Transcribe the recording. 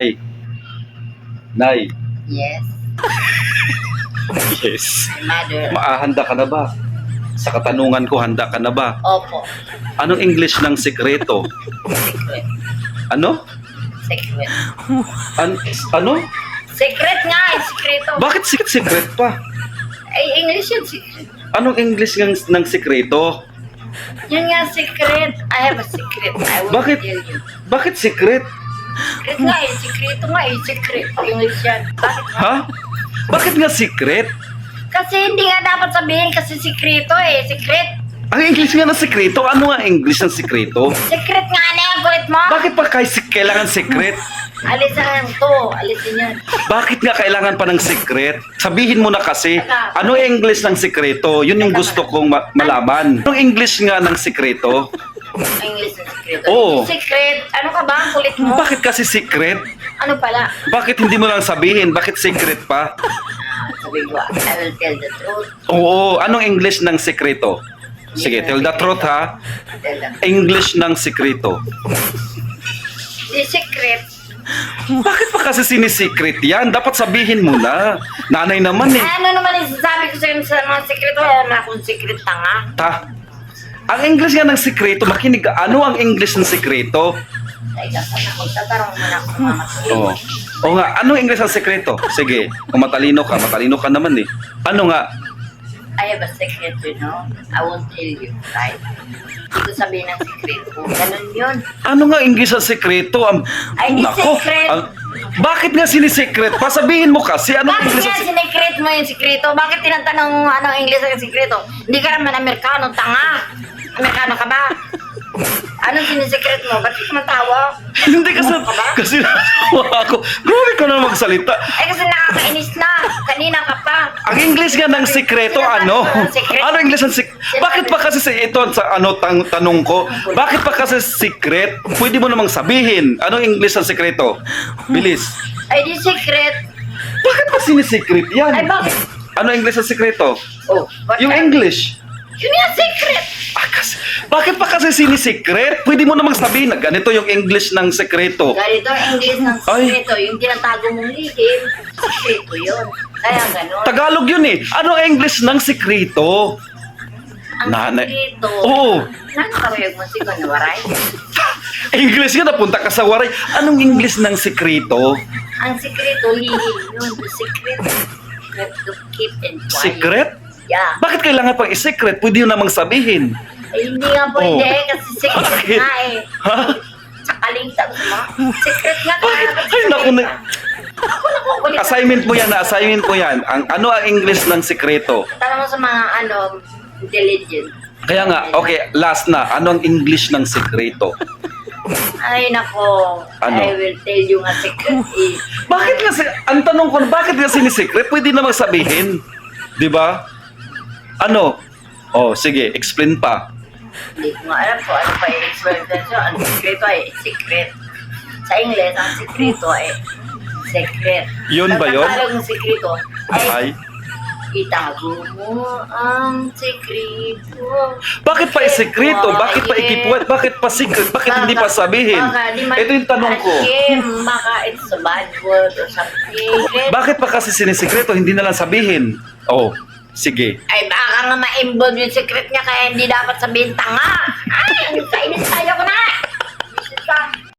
Nay. Nay. Yes, Yes. mother. Maahanda ka na ba? Sa katanungan ko, handa ka na ba? Opo, Anong English ng sekreto? secret. Ano? Secret. An ano? Secret nga eh, sekreto. Bakit secret secret pa? Ay, English yun, secret. Anong English ng, ng sekreto? Yun nga, secret. I have a secret. I will Bakit? tell you. Bakit secret? Secret nga eh, sekreto nga eh, secret. English yan. Bakit nga? Ha? Bakit nga secret? Kasi hindi nga dapat sabihin kasi sekreto eh, secret. Ang English nga ng sekreto, ano nga English ng sekreto? Secret nga na yung kulit mo. Bakit pa kay kailangan secret? Alisan lang to, alisin yan. Bakit nga kailangan pa ng secret? Sabihin mo na kasi, ano English ng sekreto? Yun yung gusto kong ma- malaman. Anong English nga ng sekreto? English na sekreto. Oo. Secret, ano ka ba ang kulit mo? Bakit kasi secret? Ano pala? Bakit hindi mo lang sabihin? Bakit secret pa? Sabi ko, I will tell the truth. Oo, anong English ng sekreto? Sige, tell the truth ha. Tell the English ng sekreto. The secret, Bakit pa kasi sinisecret yan? Dapat sabihin mo na. Nanay naman eh. Ano naman yung sasabi ko sa sa mga sekreto? Wala na akong secret tanga. Ta. Ang English nga ng sekreto, makinig ka. Ano ang English ng ako mama ko. Oo. Nga, ano ang English ng sekreto? Sige, kung matalino ka, matalino ka naman eh. Ano nga? I have a secret, you know. I won't tell you, right? Ito sabihin ng sekreto. Ganun yun. Ano nga English ng sekreto? Ang, Ay, di secret. ang- bakit nga sinisekret? Pasabihin mo kasi, anong Bakit English nga ng sekreto? sinekret mo yung sekreto? Bakit tinatanong ano ang English ng sekreto? Hindi ka naman Amerikano, tanga. Amerikano ka ba? Anong sinisekret mo? Ba't ka matawa? Hindi kasi, ka ba? kasi natawa ako. Grabe ka na magsalita. Ay, kasi nakakainis na. Kanina ka pa. Ang English nga ng sekreto, ano? Ano English ng secret? Bakit pa kasi sa ito sa ano tang, tanong ko? Bakit pa kasi secret? Pwede mo namang sabihin. Anong English ng sekreto? Bilis. Ay, di secret. Bakit pa sinisecret yan? Ay, bakit? Ano English ng sekreto? Oh, what Yung kind? English. Yun yung secret. Ah, kasi, bakit pa kasi sinisecret? Pwede mo namang sabihin na ganito yung English ng sekreto. Ganito ang English ng Ay. sekreto. Yung tinatago mong lihim, sekreto yun. Kaya gano'n. Tagalog yun eh. Ano ang English ng sekreto? Ang Nanay. sekreto. Oo. Nakakawag mo si Kunwaray. English nga, napunta ka sa waray. Anong English ng sekreto? Ang sekreto, lihim yun. The secret. You have to keep and quiet. Secret? Yeah. Bakit kailangan pang i-secret? Pwede yun namang sabihin. Eh, hindi nga pwede Oh. kasi secret Bakit? nga eh. Ha? Sa kalingtang mo. Secret nga Bakit? kaya. Ay, naku na. Ako nakukulit. Assignment mo yan assignment mo yan. Ang, ano ang English ng sekreto? Tanong mo sa mga ano, intelligent. Kaya nga, okay, last na. Ano ang English ng sekreto? Ay, nako. Ano? I will tell you nga secret eh. Bakit kasi, ang tanong ko, bakit nga sinisecret? Pwede namang sabihin. Di ba? Ano? Oh, sige, explain pa. Hindi ko nga alam kung ano pa yung explanation. Ang sekreto ay secret. Sa English, ang sekreto ay secret. Yun ba yun? Sa Tagalog ng sekreto ay Ay, itago mo ang sekreto. bakit pa isekreto? Bakit pa ikipuwet? Bakit pa secret? Bakit hindi pa sabihin? Baka di man- Ito yung tanong ko. Again, baka it's a bad word or something. Bakit pa kasi sinisekreto? Hindi na lang sabihin. Oh, sige. Ay, baka nga ma-involve yung secret niya kaya hindi dapat sabihin tanga. Ay, kainis tayo ko na.